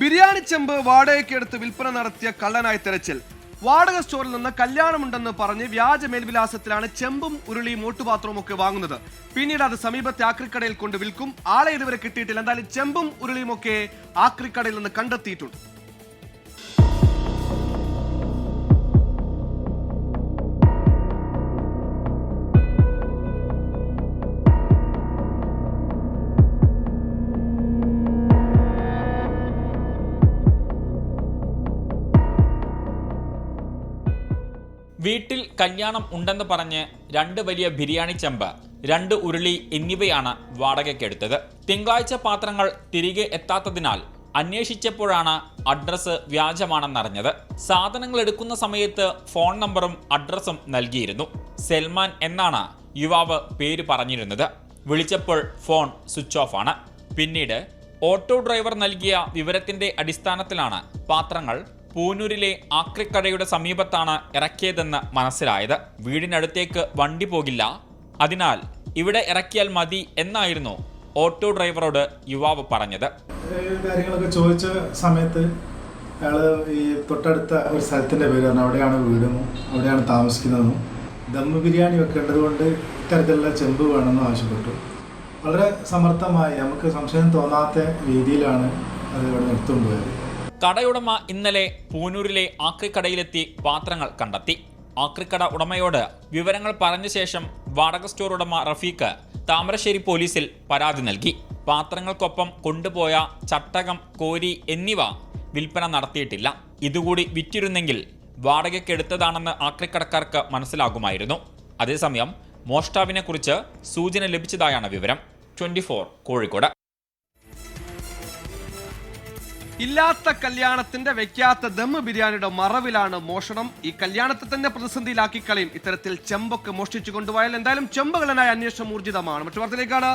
ബിരിയാണി ചെമ്പ് വാടകയ്ക്കെടുത്ത് വിൽപ്പന നടത്തിയ കള്ളനായി തെരച്ചിൽ. വാടക സ്റ്റോറിൽ നിന്ന് കല്യാണമുണ്ടെന്ന് പറഞ്ഞ് വ്യാജ മേൽവിലാസത്തിലാണ് ചെമ്പും ഉരുളിയും ഓട്ടുപാത്രവും ഒക്കെ വാങ്ങുന്നത്. പിന്നീട് അത് സമീപത്തെ ആക്രിക്കടയിൽ കൊണ്ട് വിൽക്കും. ആളെ ഇതുവരെ കിട്ടിയിട്ടില്ല. എന്തായാലും ചെമ്പും ഉരുളിയും ഒക്കെ ആക്രിക്കടയിൽ നിന്ന് കണ്ടെത്തിയിട്ടുണ്ട്. വീട്ടിൽ കല്യാണം ഉണ്ടെന്ന് പറഞ്ഞ് രണ്ട് വലിയ ബിരിയാണി ചെമ്പ് രണ്ട് ഉരുളി എന്നിവയാണ് വാടകയ്ക്കെടുത്തത്. തിങ്കളാഴ്ച പാത്രങ്ങൾ തിരികെ എത്താത്തതിനാൽ അന്വേഷിച്ചപ്പോഴാണ് അഡ്രസ്സ് വ്യാജമാണെന്നറിഞ്ഞത്. സാധനങ്ങൾ എടുക്കുന്ന സമയത്ത് ഫോൺ നമ്പറും അഡ്രസ്സും നൽകിയിരുന്നു. സൽമാൻ എന്നാണ് യുവാവ് പേര് പറഞ്ഞിരുന്നത്. വിളിച്ചപ്പോൾ ഫോൺ സ്വിച്ച് ഓഫ് ആണ്. പിന്നീട് ഓട്ടോ ഡ്രൈവർ നൽകിയ വിവരത്തിന്റെ അടിസ്ഥാനത്തിലാണ് പാത്രങ്ങൾ പൂനൂരിലെ ആക്രിക്കടയുടെ സമീപത്താണ് ഇറക്കിയതെന്ന് മനസ്സിലായത്. വീടിനടുത്തേക്ക് വണ്ടി പോകില്ല. അതിനാൽ ഇവിടെ ഇറക്കിയാൽ മതി എന്നായിരുന്നു ഓട്ടോ ഡ്രൈവറോട് യുവാവ് പറഞ്ഞത്. കാര്യങ്ങളൊക്കെ ചോദിച്ച സമയത്ത് അയാൾ ഈ തൊട്ടടുത്ത ഒരു സ്ഥലത്തിന്റെ പേര് പറഞ്ഞു അവിടെയാണ് വീടും അവിടെയാണ് താമസിക്കുന്നതും. ദം ബിരിയാണി വെക്കേണ്ടത് കൊണ്ട് ഇത്തരത്തിലുള്ള ചെമ്പ് വേണമെന്ന് ആവശ്യപ്പെട്ടു. വളരെ സമർത്ഥമായി നമുക്ക് സംശയം തോന്നാത്ത രീതിയിലാണ് അത് ഇവിടെ എടുത്തുകൊണ്ട് പോയത് കടയുടമ ഇന്നലെ പൂനൂരിലെ ആക്രിക്കടയിലെത്തി പാത്രങ്ങൾ കണ്ടെത്തി. ആക്രിക്കട ഉടമയോട് വിവരങ്ങൾ പറഞ്ഞ ശേഷം വാടക സ്റ്റോർ ഉടമ റഫീഖ് താമരശ്ശേരി പോലീസിൽ പരാതി നൽകി. പാത്രങ്ങൾക്കൊപ്പം കൊണ്ടുപോയ ചട്ടകം കോരി എന്നിവ വിൽപ്പന നടത്തിയിട്ടില്ല. ഇതുകൂടി വിറ്റിരുന്നെങ്കിൽ വാടകയ്ക്കെടുത്തതാണെന്ന് ആക്രിക്കടക്കാർക്ക് മനസ്സിലാകുമായിരുന്നു. അതേസമയം മോഷ്ടാവിനെ കുറിച്ച് സൂചന ലഭിച്ചതായാണ് വിവരം. ട്വന്റി കോഴിക്കോട്. ഇല്ലാത്ത കല്യാണത്തിന്റെ വെക്കാത്ത ദമ്മ് ബിരിയാണിയുടെ മറവിലാണ് മോഷണം. ഈ കല്യാണത്തെ തന്നെ പ്രതിസന്ധിയിലാക്കി കളയും. ഇത്തരത്തിൽ ചെമ്പൊക്കെ മോഷ്ടിച്ചു കൊണ്ടുപോയാൽ എന്തായാലും ചെമ്പുകളനായ അന്വേഷണം ഊർജിതമാണ്. മറ്റു വാർത്തയിലേക്കാണ്.